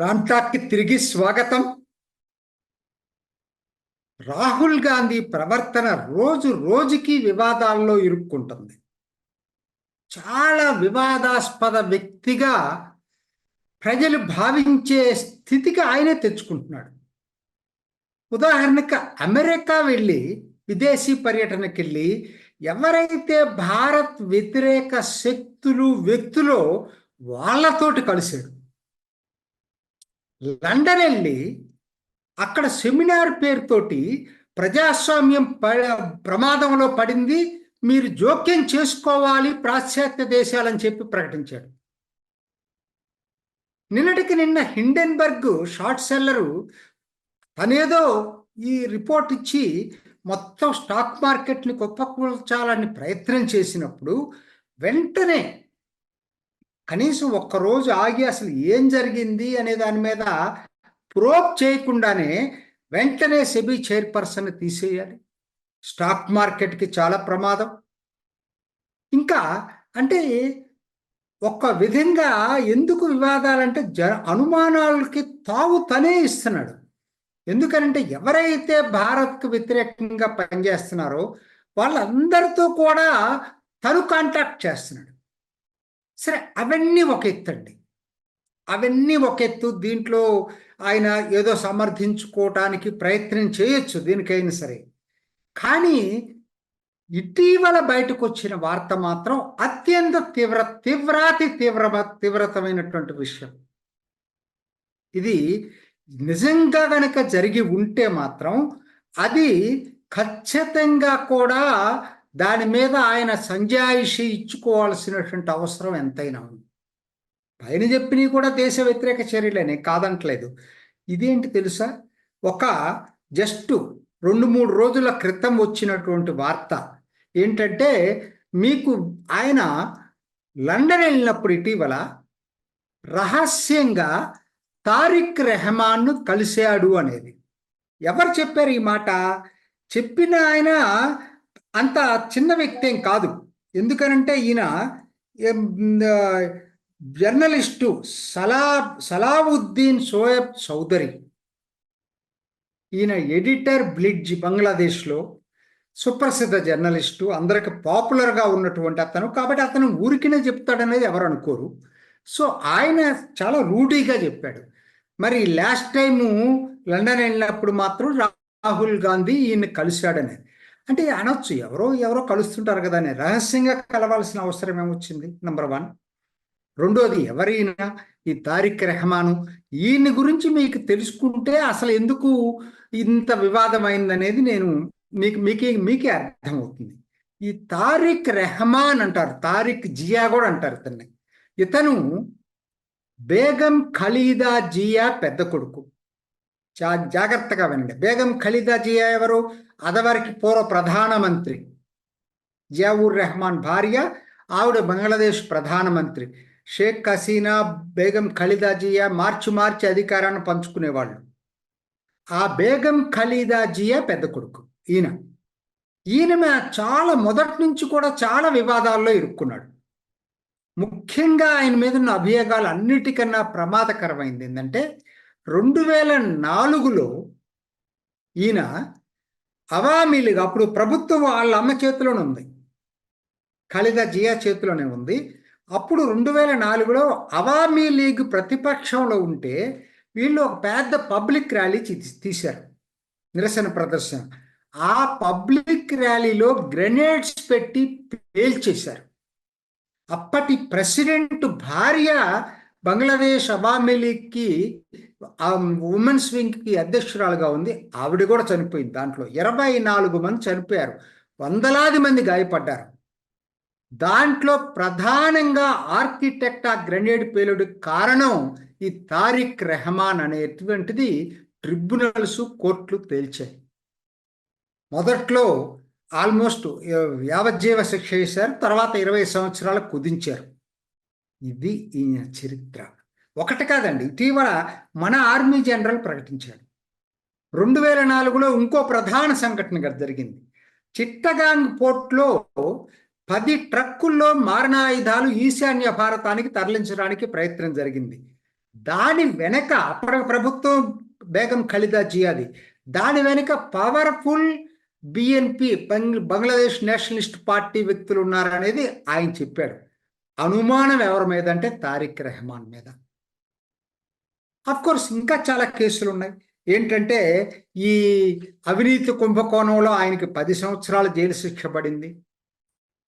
రామ్టాక్కి తిరిగి స్వాగతం. రాహుల్ గాంధీ ప్రవర్తన రోజు రోజుకి వివాదాల్లో ఇరుక్కుంటుంది. చాలా వివాదాస్పద వ్యక్తిగా ప్రజలు భావించే స్థితికి ఆయనే తెచ్చుకుంటున్నాడు. ఉదాహరణకు అమెరికా వెళ్ళి విదేశీ పర్యటనకి వెళ్ళి ఎవరైతే భారత్ వ్యతిరేక శక్తులు వ్యక్తులో వాళ్ళతోటి కలిశాడు. లండన్ వెళ్ళి అక్కడ సెమినార్ పేరుతోటి ప్రజాస్వామ్యం ప్రమాదంలో పడింది మీరు జోక్యం చేసుకోవాలి పాశ్చాత్య దేశాలని చెప్పి ప్రకటించాడు. నిన్నటికి నిన్న హిండెన్బర్గ్ షార్ట్ సెల్లరు తనేదో ఈ రిపోర్ట్ ఇచ్చి మొత్తం స్టాక్ మార్కెట్ని కుప్పకూల్చాలని ప్రయత్నం చేసినప్పుడు వెంటనే కనీసం ఒక్కరోజు ఆగి అసలు ఏం జరిగింది అనే దాని మీద ప్రోప్ చేయకుండానే వెంటనే సెబీ చైర్పర్సన్ తీసేయాలి. స్టాక్ మార్కెట్కి చాలా ప్రమాదం. ఇంకా అంటే ఒక విధంగా ఎందుకు వివాదాలంటే జ అనుమానాలకి తావు తనే ఇస్తున్నాడు. ఎందుకనంటే ఎవరైతే భారత్కు వ్యతిరేకంగా పనిచేస్తున్నారో వాళ్ళందరితో కూడా తను కాంటాక్ట్ చేస్తున్నాడు. సరే అవన్నీ ఒక ఎత్తండి. అవన్నీ ఒక ఎత్తు దీంట్లో ఆయన ఏదో సమర్థించుకోవటానికి ప్రయత్నం చేయొచ్చు దీనికైనా సరే. కానీ ఇటీవల బయటకు వచ్చిన వార్త మాత్రం అత్యంత తీవ్ర తీవ్రాతి తీవ్ర తీవ్రతమైనటువంటి విషయం. ఇది నిజంగా గనక జరిగి ఉంటే మాత్రం అది ఖచ్చితంగా కూడా దాని మీద ఆయన సంజాయిషి ఇచ్చుకోవాల్సినటువంటి అవసరం ఎంతైనా ఉంది. పైన చెప్పినవి కూడా దేశ వ్యతిరేక చర్యలేనే కాదంటలేదు. ఇదేంటి తెలుసా? ఒక జస్ట్ రెండు మూడు రోజుల క్రితం వచ్చినటువంటి వార్త ఏంటంటే మీకు ఆయన లండన్ వెళ్ళినప్పుడు ఇటీవల రహస్యంగా తారిక్ రెహమాన్ను కలిశాడు అనేది. ఎవరు చెప్పారు ఈ మాట? చెప్పిన ఆయన అంత చిన్న వ్యక్తి ఏం కాదు. ఎందుకనంటే ఈయన జర్నలిస్టు సలా సలావుద్దీన్ సోయబ్ చౌదరి ఈయన ఎడిటర్ బ్లిడ్జ్ బంగ్లాదేశ్లో సుప్రసిద్ధ జర్నలిస్టు అందరికి పాపులర్గా ఉన్నటువంటి అతను. కాబట్టి అతను ఊరికినే చెప్తాడనేది ఎవరు అనుకోరు. సో ఆయన చాలా రూఢీగా చెప్పాడు. మరి లాస్ట్ టైము లండన్ వెళ్ళినప్పుడు మాత్రం రాహుల్ గాంధీ ఈయన కలిశాడనేది అంటే అనొచ్చు ఎవరో ఎవరో కలుస్తుంటారు కదా అని. రహస్యంగా కలవాల్సిన అవసరం ఏమొచ్చింది? నంబర్ వన్ రెండోది ఎవరైనా ఈ తారిక్ రెహమాను ఈయన గురించి మీకు తెలుసుకుంటే అసలు ఎందుకు ఇంత వివాదమైందనేది నేను మీకు మీకే మీకే అర్థమవుతుంది. ఈ తారిక్ రెహమాన్ అంటారు తారిక్ జియా కూడా అంటారు ఇతన్ని ఇతను బేగం ఖలీదా జియా పెద్ద కొడుకు. జా జాగ్రత్తగా వినండి. బేగం ఖలీదా జియా ఎవరు? అదవరికి పూర్వ ప్రధానమంత్రి. జియావుర్ రెహమాన్ భార్య ఆవిడ బంగ్లాదేశ్ ప్రధానమంత్రి. షేక్ హసీనా బేగం ఖలీదా జియా మార్చి మార్చి అధికారాన్ని పంచుకునేవాళ్ళు. ఆ బేగం ఖలీదా జియా పెద్ద కొడుకు. ఈయన. ఈయన చాలా మొదటి నుంచి కూడా చాలా వివాదాల్లో ఇరుక్కున్నాడు. ముఖ్యంగా ఆయన మీద ఉన్న అభియోగాలు అన్నిటికన్నా ప్రమాదకరమైంది ఏంటంటే రెండు వేల నాలుగులో ఈయన అవామీ లీగ్ అప్పుడు ప్రభుత్వం వాళ్ళ అమ్మ చేతిలోనే ఉంది. ఖలిదా జియా చేతిలోనే ఉంది. అప్పుడు రెండు వేల నాలుగులో అవామీ లీగ్ ప్రతిపక్షంలో ఉంటే వీళ్ళు ఒక పెద్ద పబ్లిక్ ర్యాలీ తీశారు. నిరసన ప్రదర్శన. ఆ పబ్లిక్ ర్యాలీలో గ్రెనేడ్స్ పెట్టి పేల్చేశారు అప్పటి ప్రెసిడెంట్ భార్య బంగ్లాదేశ్ అవామీ లీగ్కి ఉమెన్స్ వింగ్కి అధ్యక్షురాలుగా ఉంది. ఆవిడ కూడా చనిపోయింది దాంట్లో. ఇరవై నాలుగు మంది చనిపోయారు. వందలాది మంది గాయపడ్డారు. దాంట్లో ప్రధానంగా ఆర్కిటెక్ట్ ఆ గ్రెనేడ్ పేలుడు కారణం ఈ తారిక్ రెహమాన్ అనేటువంటిది ట్రిబ్యునల్స్ కోర్టులు తేల్చాయి. మొదట్లో ఆల్మోస్ట్ యావజ్జీవ శిక్ష వేశారు తర్వాత ఇరవై సంవత్సరాలు కుదించారు. ఇది ఈయన చరిత్ర. ఒకటి కాదండి ఇటీవల మన ఆర్మీ జనరల్ ప్రకటించాడు. రెండు వేల నాలుగులో ఇంకో ప్రధాన సంఘటన జరిగింది. చిట్టగాంగ్ పోర్ట్లో పది ట్రక్కుల్లో మారణాయుధాలు ఈశాన్య భారతానికి తరలించడానికి ప్రయత్నం జరిగింది. దాని వెనక అప్పటి ప్రభుత్వం బేగం ఖలీదా జియాది. దాని వెనుక powerful BNP Bangladesh nationalist party వ్యక్తులు ఉన్నారనేది ఆయన చెప్పాడు. అనుమానం ఎవరి మీద అంటే తారిక్ రెహమాన్ మీద. కోర్స్ ఇంకా చాలా కేసులు ఉన్నాయి ఏంటంటే ఈ అవినీతి కుంభకోణంలో ఆయనకి పది సంవత్సరాల జైలు శిక్ష పడింది.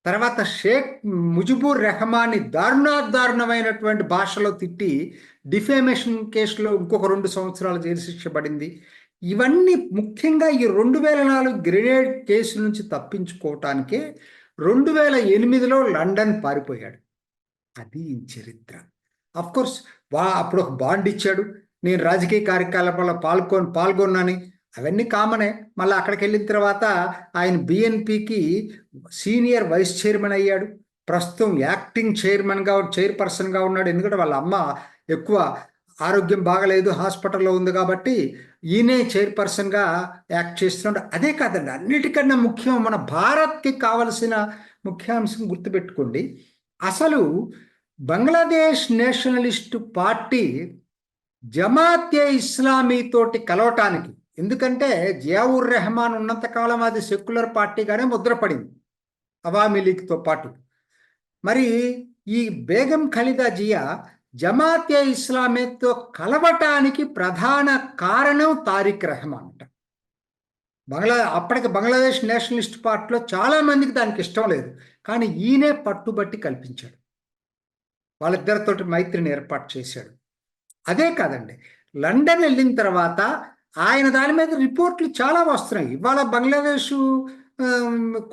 తర్వాత షేక్ ముజిబుర్ రెహమాన్ని దారుణాదారుణమైనటువంటి భాషలో తిట్టి డిఫేమేషన్ కేసులో ఇంకొక రెండు సంవత్సరాల జైలు శిక్ష పడింది. ఇవన్నీ ముఖ్యంగా ఈ రెండు వేల నాలుగు గ్రెనేడ్ కేసు నుంచి తప్పించుకోవటానికే రెండు వేల ఎనిమిదిలో లండన్ పారిపోయాడు. అది చరిత్ర. కోర్స్ వా అప్పుడు ఒక బాండ్ ఇచ్చాడు. నేను రాజకీయ కార్యకలాపాల్లో పాల్గొని పాల్గొన్నాను. అవన్నీ కామనే. మళ్ళీ అక్కడికి వెళ్ళిన తర్వాత ఆయన బిఎన్పికి సీనియర్ వైస్ చైర్మన్ అయ్యాడు. ప్రస్తుతం యాక్టింగ్ చైర్మన్గా చైర్పర్సన్గా ఉన్నాడు. ఎందుకంటే వాళ్ళ అమ్మ ఎక్కువ ఆరోగ్యం బాగలేదు హాస్పిటల్లో ఉంది కాబట్టి ఈయనే చైర్పర్సన్గా యాక్ట్ చేస్తున్నాడు. అదే కాదండి అన్నిటికన్నా ముఖ్యం మన భారత్కి కావలసిన ముఖ్యాంశం గుర్తుపెట్టుకోండి. అసలు బంగ్లాదేశ్ నేషనలిస్టు పార్టీ జమాత్య ఇస్లామీతోటి కలవటానికి ఎందుకంటే జియావుర్ రెహమాన్ ఉన్నంతకాలం అది సెక్యులర్ పార్టీగానే ముద్రపడింది అవామీ లీగ్తో పాటు. మరి ఈ బేగం ఖలీదా జియా జమాతే ఇస్లామేతో కలవటానికి ప్రధాన కారణం తారిక్ రెహమాన్ అంట. బంగ్లా అప్పటికి బంగ్లాదేశ్ నేషనలిస్ట్ పార్టీలో చాలామందికి దానికి ఇష్టం లేదు. కానీ ఈయనే పట్టుబట్టి కల్పించాడు. వాళ్ళిద్దరితోటి మైత్రిని ఏర్పాటు చేశాడు. అదే కాదండి లండన్ వెళ్ళిన తర్వాత ఆయన దాని మీద రిపోర్ట్లు చాలా వస్తున్నాయి. ఇవాళ బంగ్లాదేశ్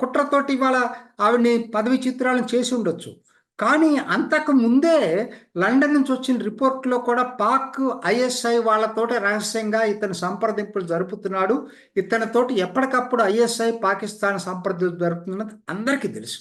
కుట్రతోటి ఇవాళ ఆవిడని పదవి చిత్రాలను చేసి ఉండొచ్చు. కానీ అంతకు ముందే లండన్ నుంచి వచ్చిన రిపోర్ట్లో కూడా పాక్ ఐఎస్ఐ వాళ్ళతోటి రహస్యంగా ఇతను సంప్రదింపులు జరుపుతున్నాడు. ఇతనితోటి ఎప్పటికప్పుడు ఐఎస్ఐ పాకిస్తాన్ సంప్రదింపులు జరుపుతున్నది అందరికీ తెలుసు.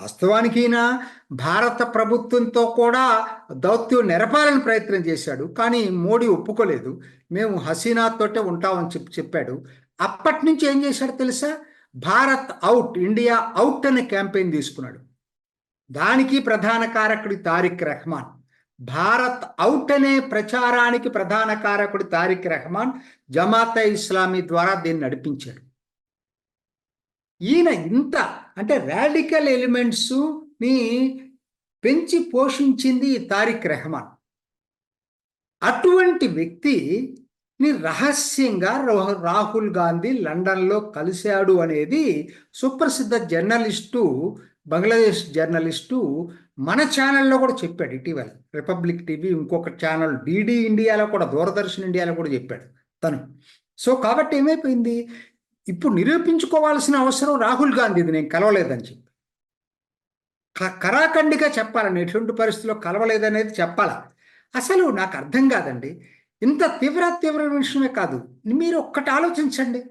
వాస్తవానికి ఈయన భారత ప్రభుత్వంతో కూడా దౌత్యం నెరపాలని ప్రయత్నం చేశాడు. కానీ మోడీ ఒప్పుకోలేదు. మేము హసీనాతోటే ఉంటామని చెప్పి చెప్పాడు. అప్పటి నుంచి ఏం చేశాడు తెలుసా? భారత్ అవుట్ ఇండియా అవుట్ అనే క్యాంపెయిన్ తీసుకున్నాడు. దానికి ప్రధాన కారకుడి తారిక్ రెహమాన్. భారత్ అవుట్ అనే ప్రచారానికి ప్రధాన కారకుడి తారిక్ రెహమాన్ జమాత ఇస్లామీ ద్వారా దీన్ని నడిపించాడు. ఈయన ఇంత అంటే రాడికల్ ఎలిమెంట్స్ని పెంచి పోషించింది తారిక్ రెహమాన్. అటువంటి వ్యక్తి ని రహస్యంగా రాహుల్ గాంధీ లండన్లో కలిశాడు అనేది సుప్రసిద్ధ జర్నలిస్టు బంగ్లాదేశ్ జర్నలిస్టు మన ఛానల్లో కూడా చెప్పాడు ఇటీవల. రిపబ్లిక్ టీవీ ఇంకొక ఛానల్ డీడీ ఇండియాలో కూడా దూరదర్శన్ ఇండియాలో కూడా చెప్పాడు తను. సో కాబట్టి ఏమైపోయింది? ఇప్పుడు నిరూపించుకోవాల్సిన అవసరం రాహుల్ గాంధీది నేను కలవలేదని చెప్పి. కరాఖండిగా చెప్పాలని ఎటువంటి పరిస్థితుల్లో కలవలేదనేది చెప్పాలా. అసలు నాకు అర్థం కాదండి. ఇంత తీవ్ర తీవ్ర విషయమే కాదు. మీరు ఒక్కటి ఆలోచించండి.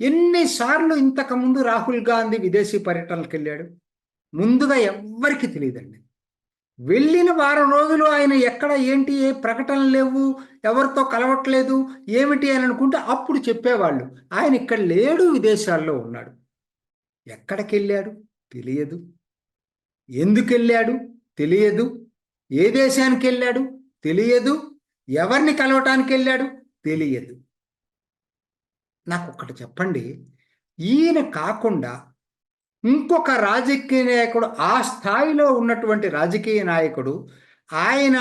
ఎన్నిసార్లు ఇంతకుముందు రాహుల్ గాంధీ విదేశీ పర్యటనలకు వెళ్ళాడు ముందుగా ఎవ్వరికి తెలియదండి. వెళ్ళిన వారం రోజులు ఆయన ఎక్కడ ఏంటి ఏ ప్రకటనలు లేవు ఎవరితో కలవట్లేదు ఏమిటి అని అనుకుంటే అప్పుడు చెప్పేవాళ్ళు. ఆయన ఇక్కడ లేడు విదేశాల్లో ఉన్నాడు. ఎక్కడికి వెళ్ళాడు? తెలియదు. ఎందుకు వెళ్ళాడు? తెలియదు. ఏ దేశానికి వెళ్ళాడు? తెలియదు. ఎవరిని కలవటానికి వెళ్ళాడు? తెలియదు. నాకు ఒకటి చెప్పండి. ఈయన కాకుండా ఇంకొక రాజకీయ నాయకుడు ఆ స్థాయిలో ఉన్నటువంటి రాజకీయ నాయకుడు ఆయన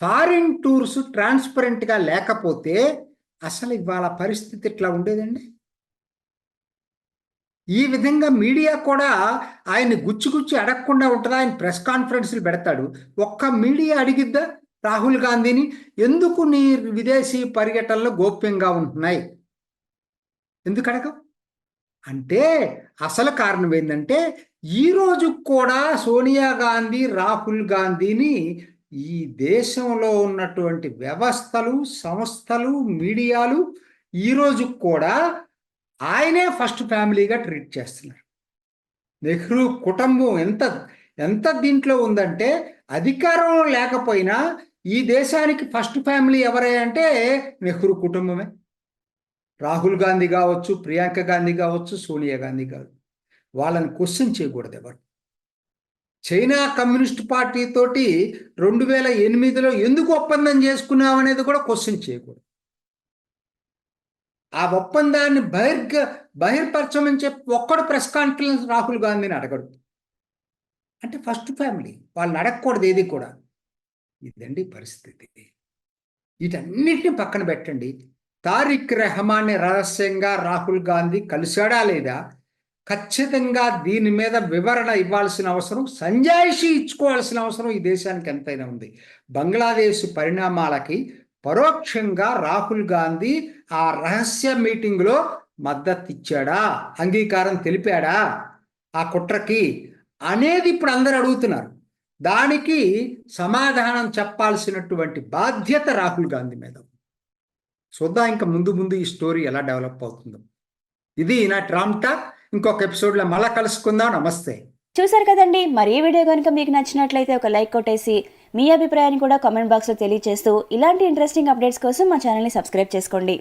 ఫారిన్ టూర్స్ ట్రాన్స్పరెంట్గా లేకపోతే అసలు ఇవాళ పరిస్థితి ఇట్లా ఉండేదండి? ఈ విధంగా మీడియా కూడా ఆయన్ని గుచ్చి గుచ్చి అడగకుండా ఉంటుందా? ఆయన ప్రెస్ కాన్ఫరెన్స్లు పెడతాడు. ఒక్క మీడియా అడిగిద్దా రాహుల్ గాంధీని? ఎందుకు నీ విదేశీ పర్యటనలు గోప్యంగా ఉంటున్నాయి? ఎందుకు అడగవు? అంటే అసలు కారణం ఏంటంటే ఈరోజు కూడా సోనియా గాంధీ రాహుల్ గాంధీని ఈ దేశంలో ఉన్నటువంటి వ్యవస్థలు సంస్థలు మీడియాలు ఈరోజు కూడా ఆయనే ఫస్ట్ ఫ్యామిలీగా ట్రీట్ చేస్తున్నారు. నెహ్రూ కుటుంబం ఎంత ఎంత దీంట్లో ఉందంటే అధికారం లేకపోయినా ఈ దేశానికి ఫస్ట్ ఫ్యామిలీ ఎవరే అంటే నెహ్రూ కుటుంబమే. రాహుల్ గాంధీ కావచ్చు ప్రియాంక గాంధీ కావచ్చు సోనియా గాంధీ కావచ్చు వాళ్ళని క్వశ్చన్ చేయకూడదు ఎవరు. చైనా కమ్యూనిస్ట్ పార్టీ తోటి రెండు వేల ఎనిమిదిలో ఎందుకు ఒప్పందం చేసుకున్నావు అనేది కూడా క్వశ్చన్ చేయకూడదు. ఆ ఒప్పందాన్ని బహిర్గ బహిర్పరచమని చెప్పి ఒక్కడు ప్రెస్ కాన్ఫరెన్స్ రాహుల్ గాంధీని అడగడు. అంటే ఫస్ట్ ఫ్యామిలీ వాళ్ళని అడగకూడదు ఏది కూడా. ఇదండి పరిస్థితి. వీటన్నిటిని పక్కన పెట్టండి. తారిక్ రెహమాన్ని రహస్యంగా రాహుల్ గాంధీ కలిశాడా లేదా? ఖచ్చితంగా దీని మీద వివరణ ఇవ్వాల్సిన అవసరం సంజాయిషి ఇచ్చుకోవాల్సిన అవసరం ఈ దేశానికి ఎంతైనా ఉంది. బంగ్లాదేశ్ పరిణామాలకి పరోక్షంగా రాహుల్ గాంధీ ఆ రహస్య మీటింగ్లో మద్దతు ఇచ్చాడా? అంగీకారం తెలిపాడా? ఆ కుట్రకి అనేది ఇప్పుడు అందరు అడుగుతున్నారు. దానికి సమాధానం చెప్పాల్సినటువంటి బాధ్యత రాహుల్ గాంధీ మీద ఉంది. చూద్దాం ఇంకా ముందు ముందు ఈ స్టోరీ ఎలా డెవలప్ అవుతుందో. ఇది నా ట్రామ్ టాక్. ఇంకొక ఎపిసోడ్లో మళ్ళా కలుసుకుందాం. నమస్తే. చూసారు కదండి. మరి ఈ వీడియో కనుక మీకు నచ్చినట్లయితే ఒక లైక్ కొట్టేసి మీ అభిప్రాయాన్ని కూడా కామెంట్ బాక్స్లో తెలియజేస్తూ ఇలాంటి ఇంట్రెస్టింగ్ అప్డేట్స్ కోసం మా ఛానల్ని సబ్స్క్రైబ్ చేసుకోండి.